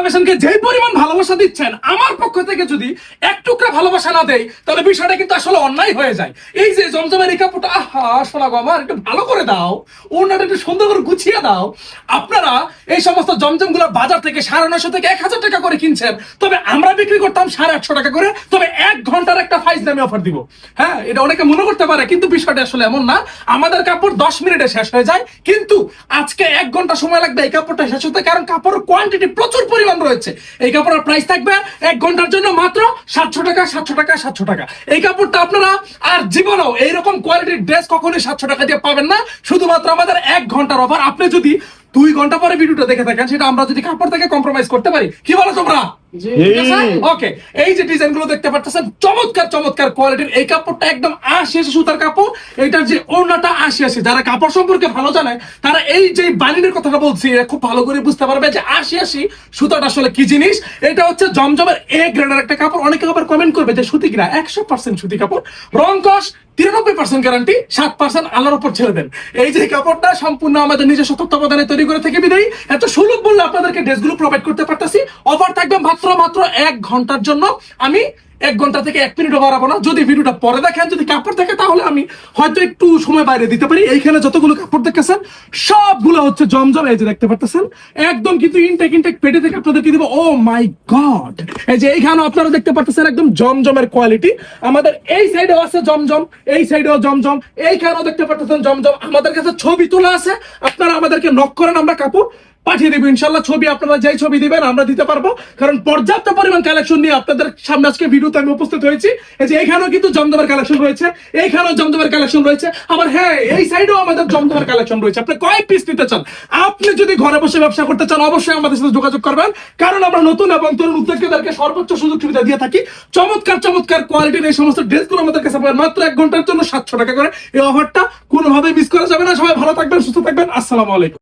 ফ্যাশনকে যেই পরিমাণ ভালোবাসা দিচ্ছেন আমার পক্ষ থেকে যদি এক টুকরা ভালোবাসা না দেয় তাহলে বিষয়টা কিন্তু আসলে অন্যায় হয়ে যায়। এই যে জমজমের এই কাপড়টা, আহা গো, আমার একটু ভালো করে দাও ওনাটা একটু সুন্দর করে গুছিয়ে দাও। আপনারা এই সমস্ত জমজম বাজার থেকে সাড়ে নশো থেকে এক হাজার টাকা করে কিনছেন, তবে আমরা বিক্রি করতাম সাড়ে আটশো টাকা করে, তবে এক ঘণ্টার একটা ফাইজ দামে অফার দিব। হ্যাঁ এটা অনেকে মনে করতে পারে, কিন্তু বিষয়টা আসলে এমন না। আমাদের কাপড় দশ মিনিটে শেষ হয়ে যায়, কিন্তু আজকে এক ঘণ্টা সময় লাগবে এই কাপড়টা শেষ হতে, কারণ কাপড়ের কোয়ান্টিটি প্রচুর পরিমাণ রয়েছে। এই কাপড়ের প্রাইস থাকবে এক ঘণ্টার জন্য মাত্র সাতশো টাকা, সাতশো টাকা সাতশো টাকা। এই কাপড়টা আপনারা আর জীবনেও এইরকম কোয়ালিটির ড্রেস কখনোই সাতশো টাকা দিয়ে পাবেন না। শুধুমাত্র আমাদের এক ঘণ্টার অফার আপনি যদি দুই ঘণ্টা পরে ভিডিওটা দেখে থাকেন, সেটা আমরা যদি কাপড় থেকে কম্প্রোমাইজ করতে পারি, কি বলো তোমরা? ওকে এই। যে ডিজাইনগুলো দেখতে পাচ্ছেন চমৎকার চমৎকার কোয়ালিটির এই কাপড়টা একদম আশি আশি সুতার কাপড়। এটার যে ওড়নাটা আশি আশি যারা কাপড় সম্পর্কে ভালো জানে তারা এই যে বানিনের কথাটা বলছি এরা খুব ভালো করে বুঝতে পারবে যে আশি আশি সুতাটা আসলে কি জিনিস। এটা হচ্ছে জমজমের এ গ্রেডের একটা কাপড়। অনেকে আবার কমেন্ট করবে যে সুতি কিনা একশো পার্সেন্ট সুতি কাপড়। রং কস তিরানব্বই পার্সেন্ট গ্যারান্টি সাত পার্সেন্ট আল্লাহর উপর ছেড়ে দেন। এই যে কাপড়টা সম্পূর্ণ আমাদের নিজস্ব তত্ত্বাবধানে তৈরি করে থেকে বিদায়ী। এত সুলভ মূল্যে আপনাদেরকে ড্রেসগুলো প্রোভাইড করতে পারতেছি। অফার থাকবে মাত্র মাত্র এক ঘণ্টার জন্য আমি এক ঘণ্টা থেকে এক মিনিটও বাড়াবো না। যদি ভিডিওটা পরে দেখেন, যদি কাপড় থাকে তাহলে আমি হয়তো একটু সময় বাইরে দিতে পারি। এইখানে যতগুলো কাপড় দেখতেছেন সবগুলো হচ্ছে জমজম, এই যে দেখতে পারতেছেন। একদম কিন্তু ইনটেক ইনটেক পেটে থেকে আপনাদেরকে দিব। Oh my God! এই যে এইখানে আপনারা দেখতে পারতেছেন একদম জমজমের কোয়ালিটি। আমাদের এই সাইডেও আছে জমজম, এই সাইডেও জমজম, এইখানেও দেখতে পারতেছেন জমজম। আমাদের কাছে ছবি তোলা আছে। আপনারা আমাদেরকে নক করেন আমরা কাপড়। পাঠিয়ে দেবো, ইনশাল্লাহ ছবি আপনারা যেই ছবি দিবেন আমরা দিতে পারব। কারণ পর্যাপ্ত পরিমাণ কালেকশন নিয়ে আপনাদের সামনে আজকে ভিডিওতে আমি উপস্থিত হয়েছি। এই যে এখানেও কিন্তু জমজমের কালেকশন রয়েছে এইখানেও জমজমের কালেকশন রয়েছে। আবার হ্যাঁ এই সাইডেও আমাদের জমজমের কালেকশন রয়েছে। আপনি কয় পিস নিতে চান? আপনি যদি ঘরে বসে ব্যবসা করতে চান, অবশ্যই আমাদের সাথে যোগাযোগ করবেন। কারণ আমরা নতুন এবং তরুণ উদ্যোক্তাদেরকে সর্বোচ্চ সুযোগ সুবিধা দিয়ে থাকি। চমৎকার চমৎকার কোয়ালিটির এই সমস্ত ড্রেসগুলো আমাদের কাছে পাবেন। মাত্র এক ঘণ্টার জন্য সাতশো টাকা করে এই অফারটা কোনোভাবে মিস করা যাবে না। সবাই ভালো থাকবেন, সুস্থ থাকবেন। আসসালামু আলাইকুম।